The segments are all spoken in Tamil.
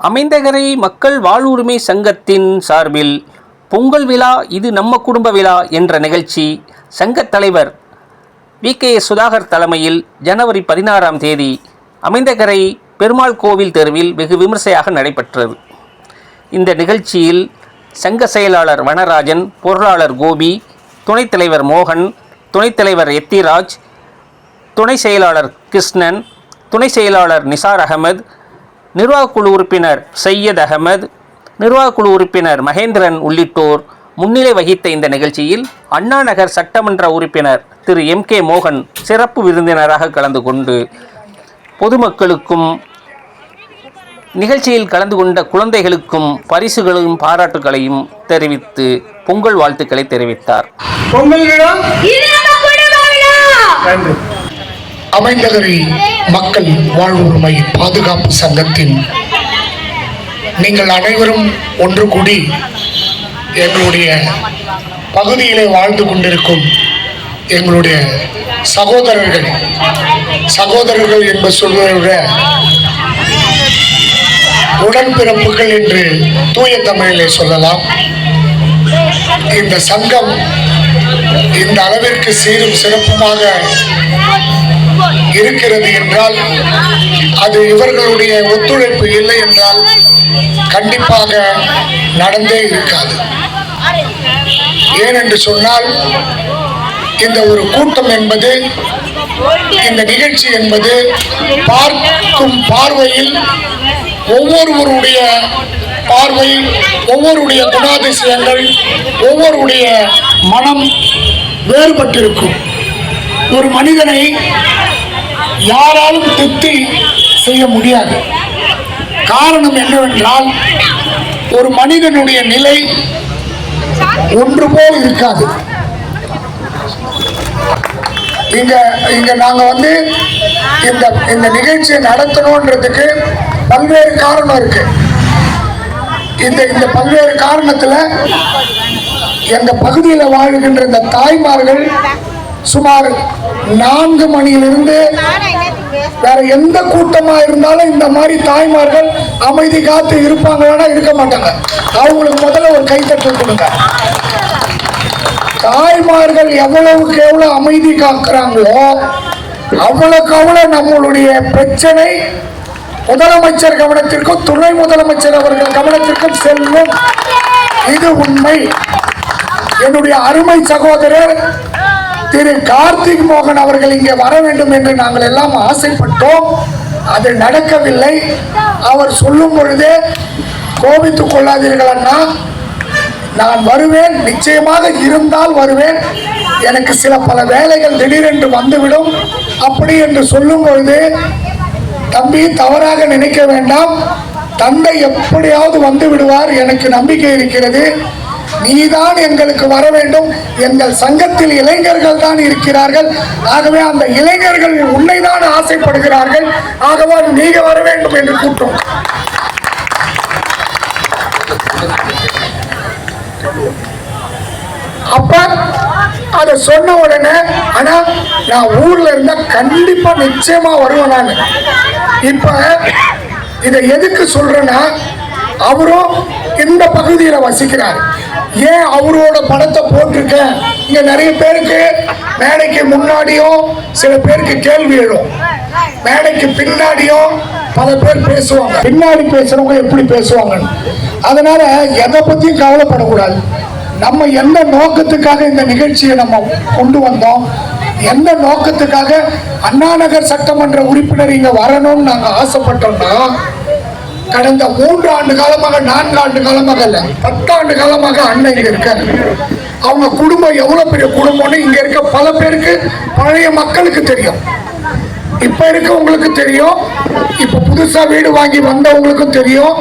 அமைந்தகரை மக்கள் வாழ்வுரிமை சங்கத்தின் சார்பில் பொங்கல் விழா இது நம்ம குடும்ப விழா என்ற நிகழ்ச்சி சங்கத் தலைவர் வி. கே. சுதாகர் தலைமையில் ஜனவரி பதினாறாம் தேதி அமைந்தகரை பெருமாள் கோவில் தெருவில் வெகு விமர்சையாக நடைபெற்றது. இந்த நிகழ்ச்சியில் சங்க செயலாளர் வனராஜன் பொருளாளர் கோபி துணைத் தலைவர் மோகன் துணைத் தலைவர் எத்திராஜ் துணை செயலாளர் கிருஷ்ணன் துணை செயலாளர் நிசார் அகமது நிர்வாகக்குழு உறுப்பினர் சையத் அகமது நிர்வாகக்குழு உறுப்பினர் மகேந்திரன் உள்ளிட்டோர் முன்னிலை வகித்த இந்த நிகழ்ச்சியில் அண்ணா நகர் சட்டமன்ற உறுப்பினர் திரு எம் கே மோகன் சிறப்பு விருந்தினராக கலந்து கொண்டு பொதுமக்களுக்கும் நிகழ்ச்சியில் கலந்து கொண்ட குழந்தைகளுக்கும் பரிசுகளையும் பாராட்டுகளையும் தெரிவித்து பொங்கல் வாழ்த்துக்களை தெரிவித்தார். பொங்கல் விழா? இது நம்ம குடும்ப விழா! நன்றி. அமைந்தகரி மக்கள் வாழ்வுரிமை பாதுகாப்பு சங்கத்தின் நீங்கள் அனைவரும் ஒன்று கூடி எங்களுடைய பகுதியிலே வாழ்ந்து கொண்டிருக்கும் எங்களுடைய சகோதரர்கள் சகோதரர்கள் என்று சொல்வதை விட உடன்பிறப்புகள் என்று தூய தமிழிலே சொல்லலாம். இந்த சங்கம் இந்த அளவிற்கு சீரும் சிறப்புமாக இருக்கிறது என்றால் அது இவர்களுடைய ஒத்துழைப்பு இல்லை என்றால் கண்டிப்பாக நடந்தே இருக்காது. ஏனென்று சொன்னால் இந்த ஒரு கூட்டம் என்பது இந்த நிகழ்ச்சி என்பது பார்க்கும் பார்வையில் ஒவ்வொருவருடைய பார்வை ஒவ்வொருடைய குணாதிசயங்கள் ஒவ்வொருடைய மனம் வேறுபட்டிருக்கும். ஒரு மனிதனை யாராலும் திருப்தி செய்ய முடியாது. காரணம் என்னவென்றால் ஒரு மனிதனுடைய நிலை ஒன்று போல் இருக்காது. இங்க இங்க நாங்க வந்து இந்த இந்த நிகழ்ச்சியை நடத்தணுன்றதுக்கு பல்வேறு காரணம் இருக்கு. இந்த இந்த பல்வேறு காரணத்துல எங்க பகுதியில் வாழுகின்ற இந்த தாய்மார்கள் சுமார் நான்கு மணியிலிருந்து வேற எந்த கூட்டமா இருந்தாலும் இந்த மாதிரி தாய்மார்கள் அமைதி காத்து இருப்பாங்களா இருக்க மாட்டாங்க. அவங்களுக்கு முதல்ல ஒரு கைத்தட்டு கொடுங்க. தாய்மார்கள் எவ்வளவுக்கு எவ்வளவு அமைதி காக்குறாங்களோ அவ்வளவுக்கு அவ்வளவு நம்மளுடைய பிரச்சனை முதலமைச்சர் கவனத்திற்கும் துணை முதலமைச்சர் அவர்கள் கவனத்திற்கும் செல்லும். இது உண்மை. என்னுடைய அருமை சகோதரர் திரு கார்த்திக் மோகன் அவர்கள் இங்கே வர வேண்டும் என்று நாங்கள் எல்லாம் ஆசைப்பட்டோம். அது நடக்கவில்லை. அவர் சொல்லும் பொழுதே கோபித்துக் கொள்ளாதீர்கள் அண்ணா. நான் வருவேன் நிச்சயமாக இருந்தால் வருவேன். எனக்கு சில பல வேலைகள் திடீரென்று வந்துவிடும். அப்படி என்று சொல்லும் பொழுது தம்பி தவறாக நினைக்க வேண்டாம். தந்தை எப்படியாவது வந்து விடுவார் எனக்கு நம்பிக்கை இருக்கிறது. நீதான் எங்களுக்கு வர வேண்டும். எங்கள் சங்கத்தில் இளைஞர்கள் தான் இருக்கிறார்கள். ஆகவே அந்த இளைஞர்கள் உன்னைதான் ஆசைப்படுகிறார்கள். ஆகவே நீங்க வர வேண்டும் என்று கூட்டம் அப்ப அதை சொன்ன உடனே ஆனா நான் ஊர்ல இருந்தா கண்டிப்பா நிச்சயமா வருவேன் நான். இப்ப இதை எதுக்கு சொல்றேன்னா அவரும் இந்த பகுதியில் வசிக்கிறார். ஏன் அவரோட படத்தை போட்டிருக்க? இங்க நிறைய பேருக்கு மேடைக்கு முன்னாடியும் சில பேருக்கு கேள்வி எழும். மேடைக்கு பின்னாடியும் பல பேர் பேசுவாங்க. பின்னாடி பேசுறவங்க எப்படி பேசுவாங்கன்னு. அதனால எதை பத்தியும் கவலைப்படக்கூடாது. நம்ம எந்த நோக்கத்துக்காக இந்த நிகழ்ச்சியை நம்ம கொண்டு வந்தோம்? எந்த நோக்கத்துக்காக அண்ணாநகர் சட்டமன்ற உறுப்பினர் இங்க வரணும்னு நாங்க ஆசைப்பட்டோம்னா கடந்த மூன்று ஆண்டு காலமாக நான்கு ஆண்டு காலமாக இல்ல பத்தாண்டு காலமாக அண்ணன் இங்க இருக்காரு. அவங்க குடும்பம் எவ்வளவு பெரிய குடும்பம்னு இங்க இருக்க பல பேருக்கு பழைய மக்களுக்கு தெரியும். இப்ப இருக்கவங்களுக்கு தெரியும். இப்ப புதுசா வீடு வாங்கி வந்தவங்களுக்கும் தெரியும்.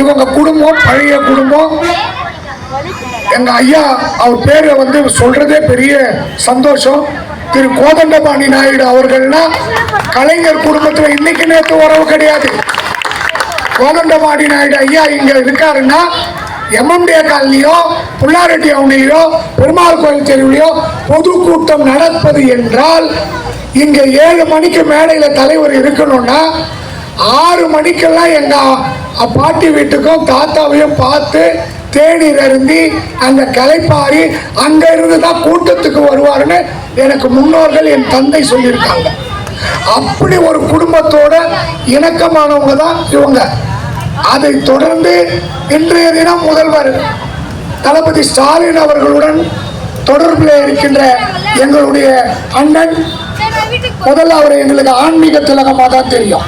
இவங்க குடும்பம் பழைய குடும்பம். எங்க ஐயா அவர் பேரை வந்து சொல்றதே பெரிய சந்தோஷம். திரு கோதண்டபாணி நாயுடு அவர்கள்னா கலைஞர் குடும்பத்துல இன்னைக்கு நேற்று உறவு கிடையாது. கோதண்டபாடி நாயுடு ஐயா இங்க இருக்காருன்னா எம்எம்டிஏ காலனியோ புள்ளாரெட்டி அவனிலையோ பெருமாள் கோயில் தெருவிலையோ பொதுக்கூட்டம் நடப்பது என்றால் இங்க ஏழு மணிக்கு மேடையில தலைவர் இருக்கணும்னா ஆறு மணிக்கெல்லாம் எங்க பாட்டி வீட்டுக்கும் தாத்தாவையும் பார்த்து தேநீர் அருந்தி அந்த கலைப்பாரி அங்க இருந்து தான் கூட்டத்துக்கு வருவாருன்னு எனக்கு முன்னோர்கள் என் தந்தை சொல்லியிருக்காங்க. அப்படி ஒரு குடும்பத்தோட இணக்கமானவங்க தான் இவங்க. அதை தொடர்ந்து இன்றைய தினம் முதல்வர் தளபதி ஸ்டாலின் அவர்களுடன் தொடர்பில் இருக்கின்ற எங்களுடைய அண்ணன் முதல்ல அவர் எங்களுக்கு ஆன்மீக திலகமாக தான் தெரியும்.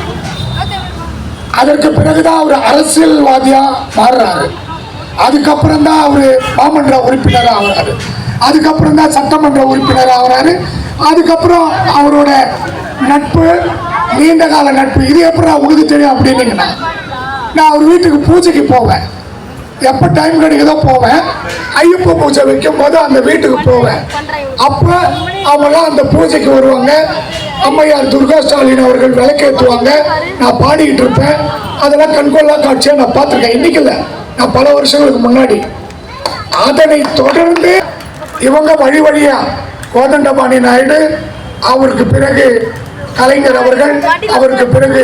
அதற்கு பிறகுதான் அவர் அரசியல்வாதியா மாறுறாரு. அதுக்கப்புறம் தான் அவர் மாமன்ற உறுப்பினர் ஆகிறாரு அதுக்கப்புறம் தான் சட்டமன்ற உறுப்பினர் ஆகிறாரு அதுக்கப்புறம் அவரோட நட்பு நீண்ட கால நட்பு. இது எப்படி உனக்கு தெரியும் அப்படின்னீங்கன்னா நான் அவர் வீட்டுக்கு பூஜைக்கு போவேன். எப்போ டைம் கிடைக்குதோ போவேன். ஐயப்ப பூஜை வைக்கும் போது அந்த வீட்டுக்கு போவேன். அப்போ அவங்களாம் அந்த பூஜைக்கு வருவாங்க. அம்மையார் துர்கா ஸ்டாலின் அவர்கள் விளக்கேற்றுவாங்க. நான் பாடிக்கிட்டு இருப்பேன். அதெல்லாம் கண்கொள்ளா காட்சியாக நான் பார்த்துருக்கேன். இன்னைக்கு நான் பல வருஷங்களுக்கு முன்னாடி. அதனை தொடர்ந்து இவங்க வழி வழியாக கோதண்டபாணி நாயுடு அவருக்கு பிறகு கலைஞர் அவர்கள் அவருக்கு பிறகு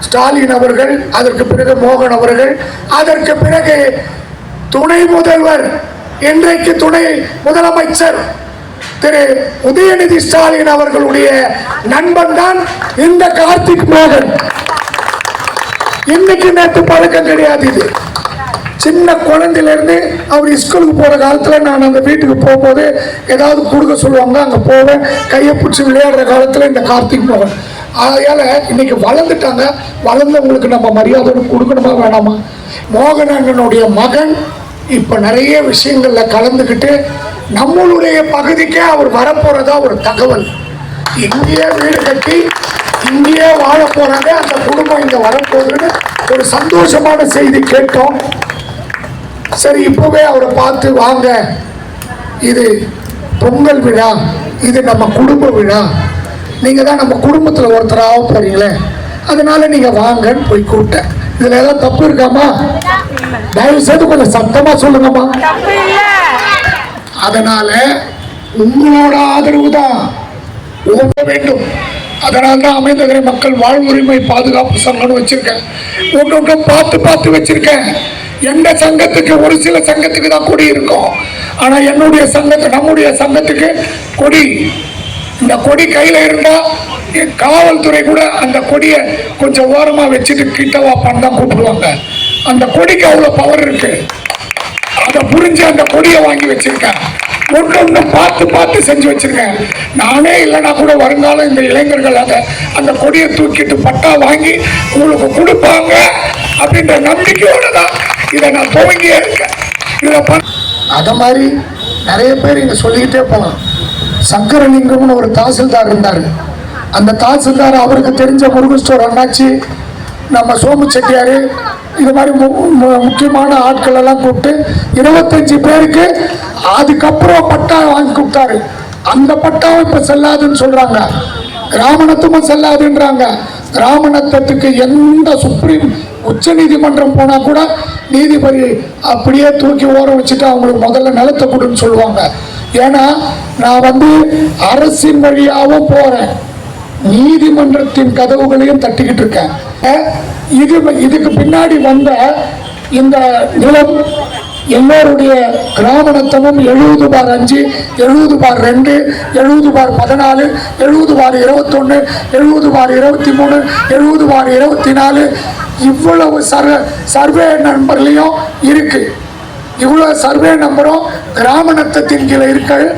ஸ்டாலின் அவர்கள் அதற்கு பிறகு மோகன் அவர்கள் அதற்கு பிறகு துணை முதல்வர் இன்றைக்கு துணை முதலமைச்சர் திரு உதயநிதி ஸ்டாலின் அவர்களுடைய நண்பன் தான் இந்த கார்த்திக் மோகன். இன்னைக்கு நேற்று பழக்கம் கிடையாது இது. சின்ன குழந்தையிலேருந்து அவர் ஸ்கூலுக்கு போகிற காலத்தில் நான் அந்த வீட்டுக்கு போகும்போது ஏதாவது கொடுக்க சொல்லுவாங்க அங்கே போவேன். கையை பிடிச்சி விளையாடுற காலத்தில் இந்த கார்த்திக் மோகன். அதனால இன்றைக்கி வளர்ந்துட்டாங்க. வளர்ந்தவங்களுக்கு நம்ம மரியாதை கொடுக்கணுமா வேணாமா? மோகன் மகன் இப்போ நிறைய விஷயங்களில் கலந்துக்கிட்டு நம்மளுடைய பகுதிக்கே அவர் வரப்போகிறதா ஒரு தகவல். இங்கேயே வீடு கட்டி இங்கேயே வாழ போகிறாங்க அந்த குடும்பம் இங்கே வரப்போகுதுன்னு ஒரு சந்தோஷமான செய்தி கேட்டோம். சரி இப்பவே அவரை பார்த்து வாங்க. இது பொங்கல் விழா இது நம்ம குடும்ப விழா. நீங்கள் தான் நம்ம குடும்பத்தில் ஒருத்தராக போகிறீங்களே அதனால நீங்கள் வாங்கன்னு போய் கூப்பிட்டேன். இதில் ஏதாவது தப்பு இருக்காமா? தயவு செய்து கொஞ்சம் சத்தமாக சொல்லுங்கம்மா. அதனால உங்களோட ஆதரவு தான். ஓட வேண்டும். அதனால தான் அமைந்தகரை மக்கள் வாழ்வுரிமை பாதுகாப்பு சங்கம்னு வச்சிருக்கேன். ஒன்று ஒன்று பார்த்து பார்த்து வச்சிருக்கேன். எந்த சங்கத்துக்கு ஒரு சில சங்கத்துக்கு தான் கொடி இருக்கும். ஆனா என்னுடைய சங்கத்து நம்முடைய சங்கத்துக்கு கொடி. இந்த கொடி கையில இருந்தா என் காவல்துறை கூட அந்த கொடியை கொஞ்சம் ஓரமா வச்சுட்டு கிட்ட வாப்பான்னு தான் கூப்பிடுவாங்க அந்த கொடிக்கு அவ்வளவு பவர் இருக்கு. அதை புரிஞ்சு அந்த கொடியை வாங்கி வச்சிருக்கேன். ஒன்று ஒன்று பார்த்து பார்த்து செஞ்சு வச்சிருக்கேன். நானே இல்லைனா கூட வருங்காலம் இந்த இளைஞர்கள் அதை அந்த கொடியை தூக்கிட்டு பட்டா வாங்கி உங்களுக்கு கொடுப்பாங்க அப்படின்ற நம்பிக்கையோட தான் இதை நான் துவங்கியே இருக்கேன். இதை அதை மாதிரி நிறைய பேர் இங்கே சொல்லிக்கிட்டே போகலாம். சங்கரலிங்கம்னு ஒரு தாசில்தார் இருந்தார். அந்த தாசில்தார் அவருக்கு தெரிஞ்ச முருகன் ஸ்டோர் அண்ணாச்சி நம்ம சோமு செட்டியார் இது மாதிரி மு- மு- முக்கியமான ஆட்கள் எல்லாம் கூப்பிட்டு இருபத்தஞ்சு பேருக்கு அதுக்கப்புறம் பட்டா வாங்கி கொடுத்தாரு. அந்த பட்டாவும் இப்போ செல்லாதுன்னு சொல்கிறாங்க கிராமணத்தும் செல்லாதுன்றாங்க. கிராமணத்துக்கு எந்த சுப்ரீம் உச்ச நீதிமன்றம் போனால் கூட நீதிபதி அப்படியே தூக்கி ஓரம் வச்சுட்டு அவங்களுக்கு முதல்ல நிலத்தை கொடுன்னு சொல்லுவாங்க. ஏன்னா நான் வந்து அரசின் வழியாகவும் போறேன். நீதிமன்றத்தின் கதவுகளையும் தட்டிக்கிட்டு இருக்கேன். இது இதுக்கு பின்னாடி வந்த இந்த நிலம் எல்லோருடைய கிராமணத்தமும் எழுபது பார் அஞ்சு எழுபது பார் ரெண்டு எழுபது பார் பதினாலு எழுபது பார் இருபத்தொன்று எழுபது பார் இருபத்தி மூணு எழுபது பார் இருபத்தி நாலு இவ்வளவு சர்வ சர்வே நம்பர்லையும் இருக்கு. இவ்வளோ சர்வே நம்பரும் கிராமணத்தத்தின் கீழே இருக்கு.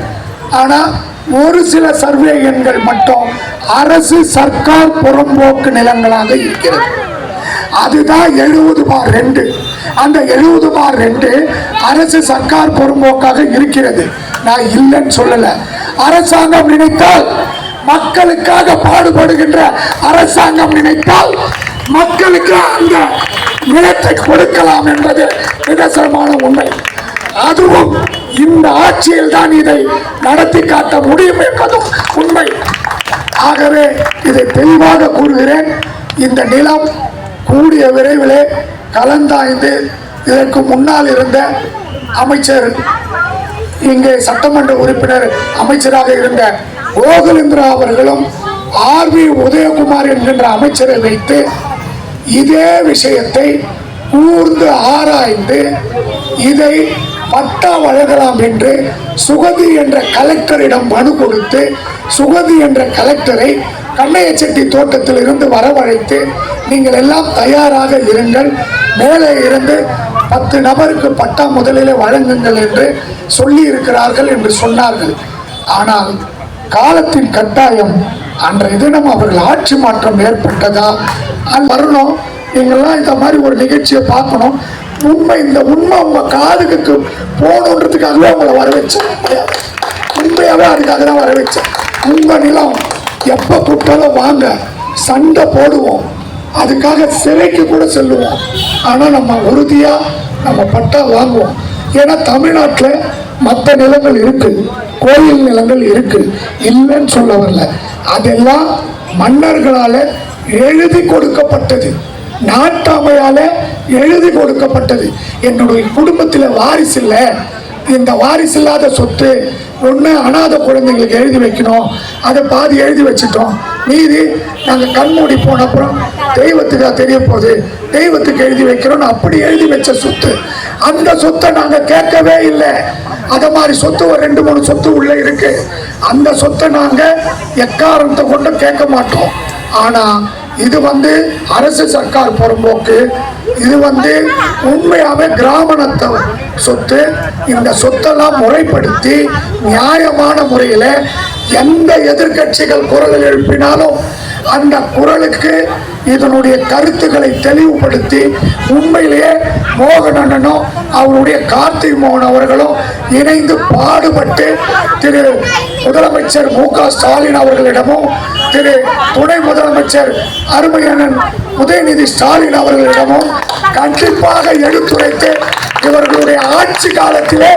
ஆனால் ஒரு சில சர்வே எண்கள் மட்டும் அரசு சர்க்கார் புறம்போக்கு நிலங்களாக இருக்கிறது. அதுதான் எழுபது பார் ரெண்டு. அந்த எழுபது பார் ரெண்டு அரசு சர்க்கார் பொறும்போக்காக இருக்கிறது. நான் இல்லைன்னு சொல்லலை. அரசாங்கம் நினைத்தால் மக்களுக்காக பாடுபடுகின்ற அரசாங்கம் நினைத்தால் மக்களுக்கு அந்த நிலத்தை கொடுக்கலாம் என்பது நிதர்சனமான உண்மை. அதுவும் இந்த ஆட்சியில் தான் இதை நடத்தி காட்ட முடியும் என்பதும் உண்மை. ஆகவே இதை தெளிவாக கூறுகிறேன். இந்த நிலம் கூடிய விரைவிலே கலந்தாய்ந்து இதற்கு முன்னால் இருந்த அமைச்சர் இங்கே சட்டமன்ற உறுப்பினர் அமைச்சராக இருந்த கோகுலேந்திரா அவர்களும் ஆர் வி உதயகுமார் என்கின்ற அமைச்சரை வைத்து இதே விஷயத்தை கூர்ந்து ஆராய்ந்து இதை பட்டா வழங்கலாம் என்று சுகதி என்ற கலெக்டரிடம் மனு கொடுத்து சுகதி என்ற கலெக்டரை கண்ணையச்செட்டி தோட்டத்தில் இருந்து வரவழைத்து நீங்கள் எல்லாம் தயாராக இருங்கள் மேலே இருந்து பத்து நபருக்கு பட்டா முதலிலே வழங்குங்கள் என்று சொல்லி இருக்கிறார்கள் என்று சொன்னார்கள். ஆனால் காலத்தின் கட்டாயம் அன்றைய தினம் அவர்கள் ஆட்சி மாற்றம் ஏற்பட்டதா? அது வரணும் நீங்கள்லாம் இந்த மாதிரி ஒரு நிகழ்ச்சியை பார்க்கணும்? உண்மை இந்த உண்மை உங்க காதுக்கு போகணுன்றதுக்காகவே உங்களை வர வச்சேன் உண்மையாவே அதுக்காக தான் வர வச்சேன் உங்க நிலம் எப்ப கூப்பிட்டாலும் வாங்க சண்டை போடுவோம். அதுக்காக சிறைக்கு கூட செல்லுவோம். ஆனா நம்ம உறுதியா நம்ம பட்டா வாங்குவோம். ஏன்னா தமிழ்நாட்டில் மற்ற நிலங்கள் இருக்குது கோயில் நிலங்கள் இருக்கு. இல்லைன்னு சொல்ல வரல. அதெல்லாம் மன்னர்களால எழுதி கொடுக்கப்பட்டது. நாட்டாமையால எழுதி கொடுக்கப்பட்டது. என்னுடைய குடும்பத்தில் வாரிசு இல்லை. இந்த வாரிசு இல்லாத சொத்து ஒன்று அனாதை குழந்தைங்களுக்கு எழுதி வைக்கணும். அதை பாதி எழுதி வச்சுட்டோம். மீதி நாங்கள் கண்மூடி போன அப்புறம் தெய்வத்துக்காக தெரிய போகுது. தெய்வத்துக்கு எழுதி வைக்கிறோம்னு அப்படி எழுதி வச்ச சொத்து. அந்த சொத்தை நாங்கள் கேட்கவே இல்லை. அதை மாதிரி சொத்து ஒரு ரெண்டு மூணு சொத்து உள்ளே இருக்குது அந்த சொத்தை நாங்கள் எக்காரணத்தை கொண்டு கேட்க மாட்டோம். ஆனால் இது வந்து அரசு சர்க்கார் புறம்போக்கு இது வந்து உண்மையாவே கிராமணத்தை சொத்து. இந்த சொத்தெல்லாம் முறைப்படுத்தி நியாயமான முறையில எந்த எதிர்க்கட்சிகள் குரல் எழுப்பினாலும் அந்த குரலுக்கு இதனுடைய கருத்துக்களை தெளிவுபடுத்தி உண்மையிலேயே மோகன் அண்ணனும் அவருடைய கார்த்திக் மோகன் அவர்களும் இணைந்து பாடுபட்டு திரு முதலமைச்சர் மு க ஸ்டாலின் அவர்களிடமும் திரு துணை முதலமைச்சர் அருமையண்ணன் உதயநிதி ஸ்டாலின் அவர்களிடமும் கண்டிப்பாக எடுத்துரைத்து இவர்களுடைய ஆட்சி காலத்திலே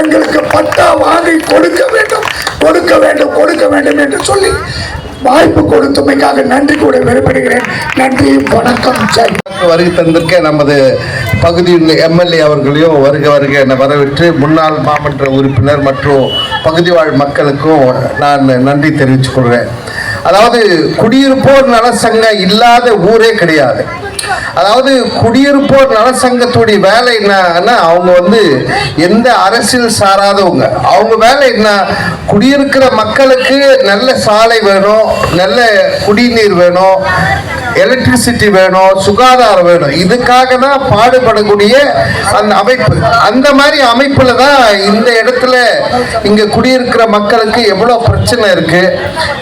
எங்களுக்கு பட்டா வாங்கி கொடுக்க வேண்டும் கொடுக்க வேண்டும் கொடுக்க வேண்டும் என்று சொல்லி வாய்ப்பு கொடுத்தமைக்காக நன்றி கூட விரும்புகிறேன். நன்றி வணக்கம். ஜெய் வருகை தந்திருக்க நமது பகுதியின் எம்எல்ஏ அவர்களையும் வருக வருக என வரவேற்று முன்னாள் மாமன்ற உறுப்பினர் மற்றும் பகுதி வாழ் மக்களுக்கும் நான் நன்றி தெரிவித்துக் கொள்கிறேன். அதாவது குடியிருப்போர் நலசங்கம் இல்லாத ஊரே கிடையாது. அதாவது குடியிருப்போர் நலசங்கத்துடைய வேலை என்னன்னா அவங்க வந்து எந்த அரசியல் சாராதவங்க. அவங்க வேலை என்ன? குடியிருக்கிற மக்களுக்கு நல்ல சாலை வேணும் நல்ல குடிநீர் வேணும் எலக்ட்ரிசிட்டி வேணும் சுகாதாரம் வேணும். இதுக்காக தான் பாடுபடக்கூடிய அந்த அமைப்பு. அந்த மாதிரி அமைப்புல தான் இந்த இடத்துல இங்க குடியிருக்கிற மக்களுக்கு எவ்வளவு பிரச்சனை இருக்கு.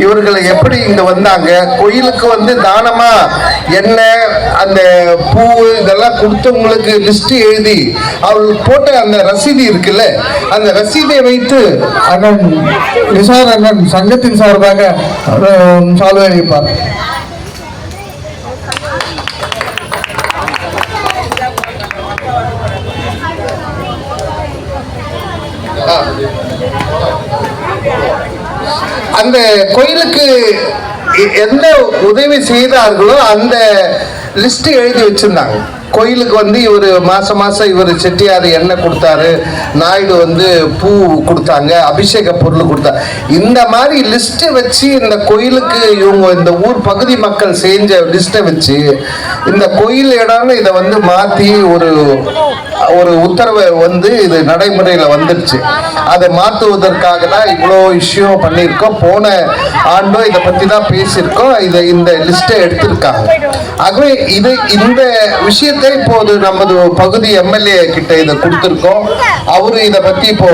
இவர்கள் எப்படி இங்க வந்தாங்க? கோயிலுக்கு வந்து தானமா எண்ணெய் அந்த பூ இதெல்லாம் கொடுத்தவங்களுக்கு லிஸ்ட் எழுதி அவர்கள் போட்ட அந்த ரசீதி இருக்குல்ல அந்த ரசீதை வைத்து அண்ணன் நிசார் அண்ணன் சங்கத்தின் சார்பாக அஹ், அந்த கோயிலுக்கு எந்த உதவி செய்தார்களோ அந்த லிஸ்ட் எழுதி வச்சிருந்தாங்க. கோயிலுக்கு வந்து இவர் மாசம் மாசம் இவர் செட்டியார் எண்ணெய் கொடுத்தாரு நாயுடு வந்து பூ கொடுத்தாங்க அபிஷேக பொருள் கொடுத்தாங்க இந்த மாதிரி லிஸ்ட்டை வச்சு இந்த கோயிலுக்கு இவங்க இந்த ஊர் பகுதி மக்கள் செஞ்ச லிஸ்ட்டை வச்சு இந்த கோயில் இடம்னு இதை வந்து மாற்றி ஒரு ஒரு உத்தரவை வந்து இது நடைமுறையில் வந்துடுச்சு அதை மாற்றுவதற்காக தான் இவ்வளோ இஷ்யூ பண்ணியிருக்கோம். போன ஆண்டும் இதை பற்றி தான் பேசியிருக்கோம். இதை இந்த லிஸ்ட்டை எடுத்திருக்காங்க. ஆகவே இது இந்த விஷயத்தை இப்போது நமது பகுதி எம்எல்ஏ கிட்ட இதை கொடுத்துருக்கோம். அவரு இதை பற்றி இப்போ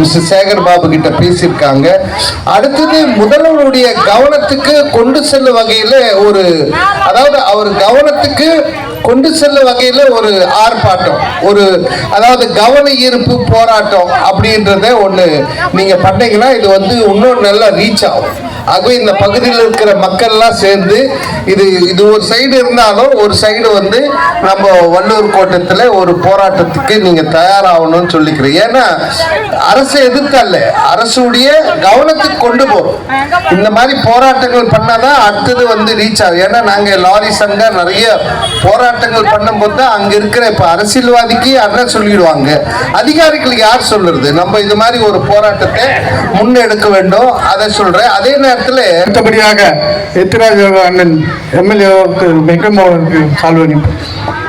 மிஸ்டர் சேகர் பாபு கிட்ட பேசியிருக்காங்க. அடுத்தது முதல்வருடைய கவனத்துக்கு கொண்டு செல்லும் வகையில் ஒரு அதாவது அவர் கவனத்துக்கு கொண்டு செல்லும் வகையில் ஒரு ஆர்ப்பாட்டம் ஒரு அதாவது கவன ஈர்ப்பு போராட்டம் அப்படின்றத ஒன்று நீங்கள் பண்ணீங்கன்னா இது வந்து இன்னும் நல்லா ரீச் ஆகும். ஆகவே இந்த பகுதியில் இருக்கிற மக்கள்லாம் சேர்ந்து இது இது ஒரு சைடு இருந்தாலும் ஒரு சைடு வந்து நம்ம வள்ளூர் கோட்டத்தில் ஒரு போராட்டத்துக்கு நீங்கள் தயாராகணும்னு சொல்லிக்கிறேன் ஏன்னா அரசு எதிர்த்தல்ல அரசுடைய கவனத்துக்கு கொண்டு போகும். இந்த மாதிரி போராட்டங்கள் பண்ணாதான் அடுத்தது வந்து ரீச் ஆகும். ஏன்னா நாங்கள் லாரி சங்கம் நிறைய போராட்டங்கள் பண்ணும்போது தான் அங்கே இருக்கிற இப்போ அரசியல்வாதிக்கு அண்ணன் சொல்லிடுவாங்க. அதிகாரிகளுக்கு யார் சொல்றது நம்ம இது மாதிரி ஒரு போராட்டத்தை முன்னெடுக்க வேண்டும். அதை சொல்கிறேன் அதே நேரத்தில் அடுத்தபடியாக எத்திராஜ் அண்ணன் எம்எல்ஏவுக்கு வெங்கமோகனுக்கு சால்வை அளிப்பார்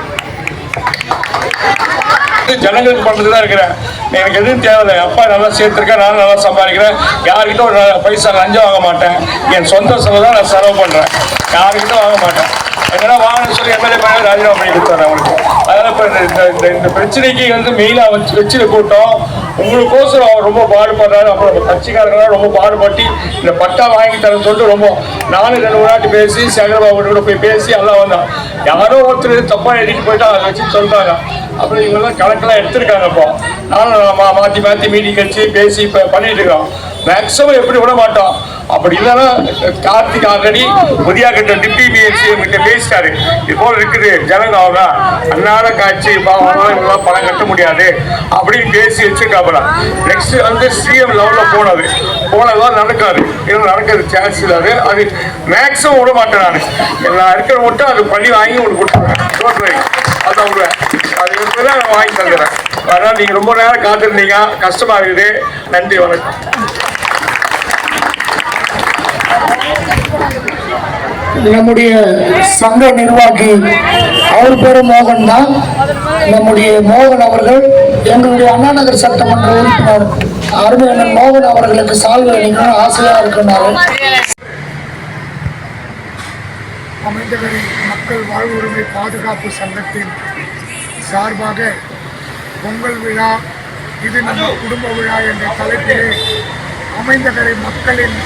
ஜனங்களுக்கு பண்ணுறது தான் இருக்கிறேன். எனக்கு எதுவும் தேவையில்லை. அப்பா நல்லா சேர்த்துருக்கேன் நானும் நல்லா சம்பாதிக்கிறேன். யாருக்கிட்ட ஒரு பைசா லஞ்சம் வாங்க மாட்டேன். என் சொந்த செலவு தான் நான் செலவு பண்ணுறேன் யாருக்கிட்ட வாங்க மாட்டேன். என்னடா வாங்கன்னு சொல்லி எம்எல்ஏ பண்ணி ராஜினாமா பண்ணி கொடுத்தாரு அவங்களுக்கு அதனால் இப்போ இந்த இந்த பிரச்சனைக்கு வந்து மெயினாக வச்சு வச்சுட்டு கூட்டம். உங்களுக்கோசரம் அவர் ரொம்ப பாடுபடுறாரு. அப்புறம் நம்ம கட்சிக்காரங்களாம் ரொம்ப பாடுபட்டு இந்த பட்டா வாங்கி தரேன்னு சொல்லிட்டு ரொம்ப நானும் ரெண்டு மூணு நாட்டு பேசி சேகரபாபு கூட போய் பேசி எல்லாம் வந்தான் யாரோ ஒருத்தர் தப்பாக எழுதிட்டு போயிட்டா அதை வச்சு சொல்கிறாங்க அப்புறம் இவங்கெல்லாம் கணக்கெல்லாம் எடுத்திருக்காங்க இப்போ நானும் மா மாற்றி மாற்றி மீட்டிங் வச்சு பேசி இப்போ பண்ணிட்டு இருக்கோம். மேக்ஸிமம் எப்படி விட மாட்டோம் அப்படி இல்லைன்னா கார்த்திக் ஆல்ரெடி உதயா கிட்ட டிப்டி பிஎஸ்சி கிட்ட பேசிட்டாரு. இது இருக்குது ஜனங்க அவங்க அன்னார காட்சி பாவம் பணம் கட்ட முடியாது. அப்படின்னு பேசி வச்சிருக்காப்புல. நெக்ஸ்ட் வந்து சிஎம் லெவலில் போனது. போனதுதான் நடக்காது. இன்னும் நடக்கிறது சான்ஸ் இல்லாது அது. மேக்ஸிமம் விட மாட்டேன் நான். நான் இருக்கிற மட்டும் அது பண்ணி வாங்கி உங்களுக்கு கொடுத்துருவேன். அது அவங்க அது இருக்கிறத நான் வாங்கி தந்துடுறேன். அதனால் நீங்கள் ரொம்ப நேரம் காத்திருந்தீங்க. கஷ்டமாக இருக்குது. நன்றி வணக்கம். நம்முடைய சங்க நிர்வாகி அவர் பேரு மோகன் தான். நம்முடைய மோகன் அவர்கள் எங்களுடைய அண்ணா நகர் சட்டமன்ற உறுப்பினர் அருமையான மோகன் அவர்களுக்கு சால்வை அளிக்கணும் ஆசையா இருக்கிறாரு அமைந்தகரி மக்கள் வாழ்வுரிமை பாதுகாப்பு சங்கத்தின் சார்பாக பொங்கல் விழா இது நம்ம குடும்ப விழா என்ற தலைப்பிலே அமைந்தகரை மக்களின்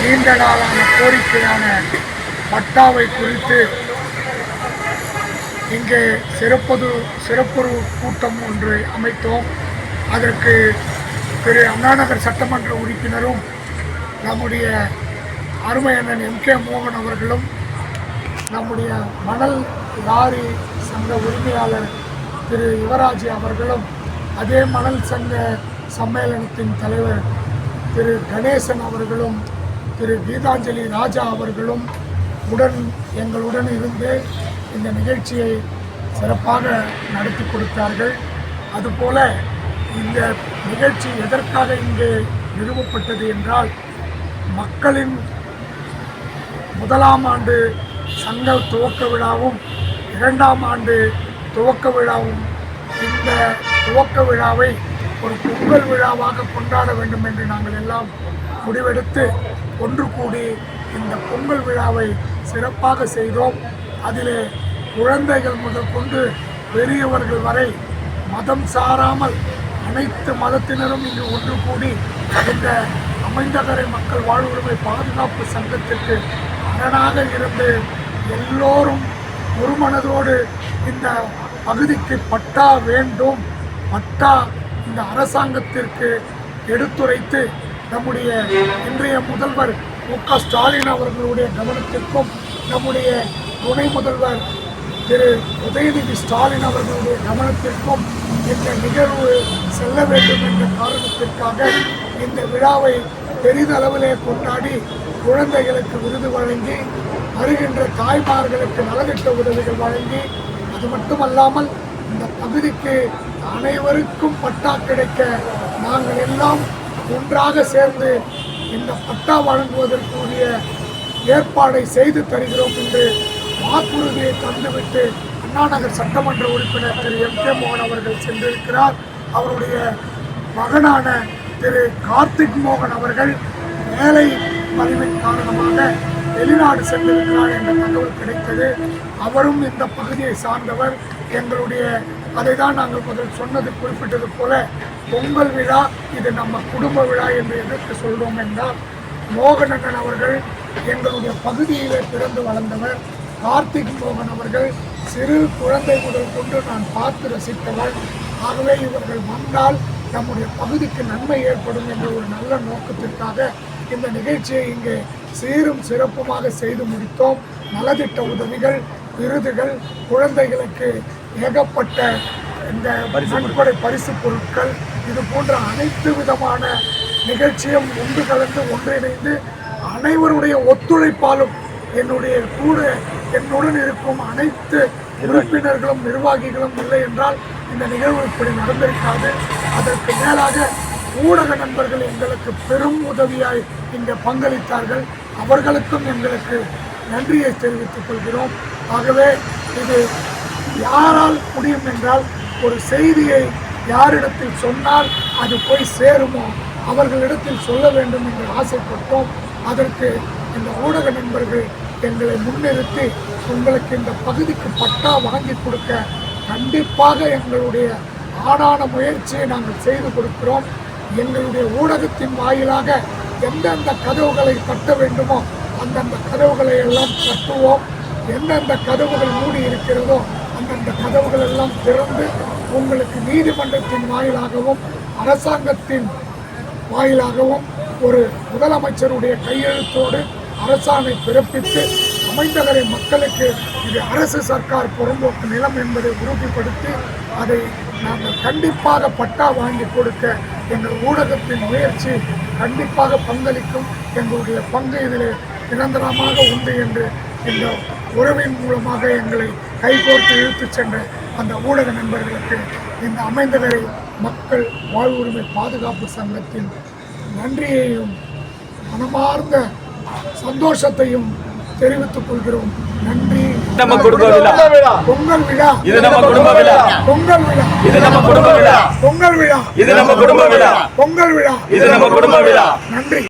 நீண்ட நாளான கோரிக்கையான பட்டாவை குறித்து இங்கே சிறப்பது சிறப்புரு கூட்டம் ஒன்று அமைத்தோம். அதற்கு திரு அண்ணாநகர் சட்டமன்ற உறுப்பினரும் நம்முடைய அருமை அண்ணன் எம் கே மோகன் அவர்களும் நம்முடைய மணல் லாரி சங்க உரிமையாளர் திரு யுவராஜ் அவர்களும் அதே மணல் சங்க சம்மேளனத்தின் தலைவர் திரு கணேசன் அவர்களும் திரு கீதாஞ்சலி ராஜா அவர்களும் உடன் எங்களுடன் இருந்து இந்த நிகழ்ச்சியை சிறப்பாக நடத்தி கொடுத்தார்கள். அதுபோல இந்த நிகழ்ச்சி எதற்காக இங்கே நிறுவப்பட்டது என்றால் மக்களின் முதலாம் ஆண்டு சங்க துவக்க விழாவும் இரண்டாம் ஆண்டு துவக்க விழாவும் இந்த துவக்க விழாவை ஒரு பொங்கல் விழாவாக கொண்டாட வேண்டும் என்று நாங்கள் எல்லாம் முடிவெடுத்து ஒன்று கூடி இந்த பொங்கல் விழாவை சிறப்பாக செய்தோம். அதிலே குழந்தைகள் முதல் கொண்டு பெரியவர்கள் வரை மதம் சாராமல் அனைத்து மதத்தினரும் இங்கு ஒன்று கூடி இந்த அமைந்தகரை மக்கள் வாழ்வுரிமை பாதுகாப்பு சங்கத்திற்கு அரணாக இருந்து எல்லோரும் ஒரு மனதோடு இந்த பகுதிக்கு பட்டா வேண்டும். பட்டா இந்த அரசாங்கத்திற்கு எடுத்துரைத்து நம்முடைய இன்றைய முதல்வர் மு க ஸ்டாலின் அவர்களுடைய கவனத்திற்கும் நம்முடைய துணை முதல்வர் திரு உதயநிதி ஸ்டாலின் அவர்களுடைய கவனத்திற்கும் இந்த நிகழ்வு செல்ல வேண்டும் என்ற காரணத்திற்காக இந்த விழாவை பெரிதளவிலே கொண்டாடி குழந்தைகளுக்கு விருது வழங்கி வருகின்ற தாய்மார்களுக்கு நலத்திட்ட உதவிகள் வழங்கி அது மட்டுமல்லாமல் இந்த பகுதிக்கு அனைவருக்கும் பட்டா கிடைக்க நாங்கள் எல்லாம் ஒன்றாக சேர்ந்து இந்த பட்டா வழங்குவதற்குரிய ஏற்பாடை செய்து தருகிறோம் என்று வாக்குறுதியை தந்துவிட்டு அண்ணாநகர் சட்டமன்ற உறுப்பினர் திரு எம் கே மோகன் அவர்கள் சென்றிருக்கிறார். அவருடைய மகனான திரு கார்த்திக் மோகன் அவர்கள் வேலை பதிவின் காரணமாக வெளிநாடு சென்றிருக்கிறார் என்ற தகவல் கிடைத்தது. அவரும் இந்த பகுதியை சார்ந்தவர். எங்களுடைய அதை தான் நாங்கள் முதல் சொன்னது குறிப்பிட்டது போல பொங்கல் விழா இது நம்ம குடும்ப விழா என்று எதற்கு சொல்கிறோம் என்றால் மோகனண்ணன் அவர்கள் எங்களுடைய பகுதியிலே பிறந்து வளர்ந்தவர். கார்த்திக் மோகன் அவர்கள் சிறு குழந்தை முதல் கொண்டு நான் பார்த்து ரசித்தவர். ஆகவே இவர்கள் வந்தால் நம்முடைய பகுதிக்கு நன்மை ஏற்படும் என்ற ஒரு நல்ல நோக்கத்திற்காக இந்த நிகழ்ச்சியை இங்கே சீரும் சிறப்புமாக செய்து முடித்தோம். நலத்திட்ட உதவிகள் விருதுகள் குழந்தைகளுக்கு ஏகப்பட்ட இந்த நன்கொடை பரிசு பொருட்கள் இது போன்ற அனைத்து விதமான நிகழ்ச்சியும் ஒன்று கலந்து ஒன்றிணைந்து அனைவருடைய ஒத்துழைப்பாலும் என்னுடைய கூட என்னுடன் இருக்கும் அனைத்து உறுப்பினர்களும் நிர்வாகிகளும் இல்லை என்றால் இந்த நிகழ்வு இப்படி நடந்திருக்காது. அதற்கு மேலாக ஊடக நண்பர்கள் எங்களுக்கு பெரும் உதவியாய் இங்கே பங்களித்தார்கள். அவர்களுக்கும் எங்களுக்கு நன்றியை தெரிவித்துக் கொள்கிறோம். ஆகவே இது யாரால் முடியும் என்றால் ஒரு செய்தியை யாரிடத்தில் சொன்னால் அது போய் சேருமோ? அவர்களிடத்தில் சொல்ல வேண்டும் என்று ஆசைப்பட்டோம். அதற்கு இந்த ஊடக நண்பர்கள் எங்களை முன்னிறுத்தி உங்களுக்கு இந்த பகுதிக்கு பட்டா வாங்கி கொடுக்க கண்டிப்பாக எங்களுடைய ஆடான முயற்சியை நாங்கள் செய்து கொடுக்கிறோம். எங்களுடைய ஊடகத்தின் வாயிலாக எந்தெந்த கதவுகளை தட்ட வேண்டுமோ அந்தந்த கதவுகளை எல்லாம் தட்டுவோம். எந்தெந்த கதவுகள் மூடி இருக்கிறதோ அந்தந்த கதவுகள் எல்லாம் திறந்து உங்களுக்கு நீதிமன்றத்தின் வாயிலாகவும் அரசாங்கத்தின் வாயிலாகவும் ஒரு முதலமைச்சருடைய கையெழுத்தோடு அரசாணை பிறப்பித்து அமைந்தகரை மக்களுக்கு இது அரசு சர்க்கார் புறம்போக்கு நிலம் என்பதை உறுதிப்படுத்தி அதை நாங்கள் கண்டிப்பாக பட்டா வாங்கி கொடுக்க எங்கள் ஊடகத்தின் முயற்சி கண்டிப்பாக பங்களிக்கும். எங்களுடைய பங்கு இதில் நிரந்தரமாக உண்டு என்று இந்த உறவின் மூலமாக எங்களை கைகோர்த்து இழுத்துச் சென்ற அந்த ஊடக நண்பர்களுக்கு இந்த அமைந்தகரை மக்கள் வாழ்வுரிமை பாதுகாப்பு சங்கத்தின் நன்றியையும் மனமார்ந்த சந்தோஷத்தையும் தெரிவித்துக் கொள்கிறோம். நன்றி. நம்ம குடும்ப விழா. பொங்கல் விழா. இது நம்ம குடும்ப விழா. பொங்கல் விழா. இது நம்ம குடும்ப விழா. பொங்கல் விழா. இது நம்ம குடும்ப விழா. பொங்கல் விழா. இது நம்ம குடும்ப விழா. நன்றி.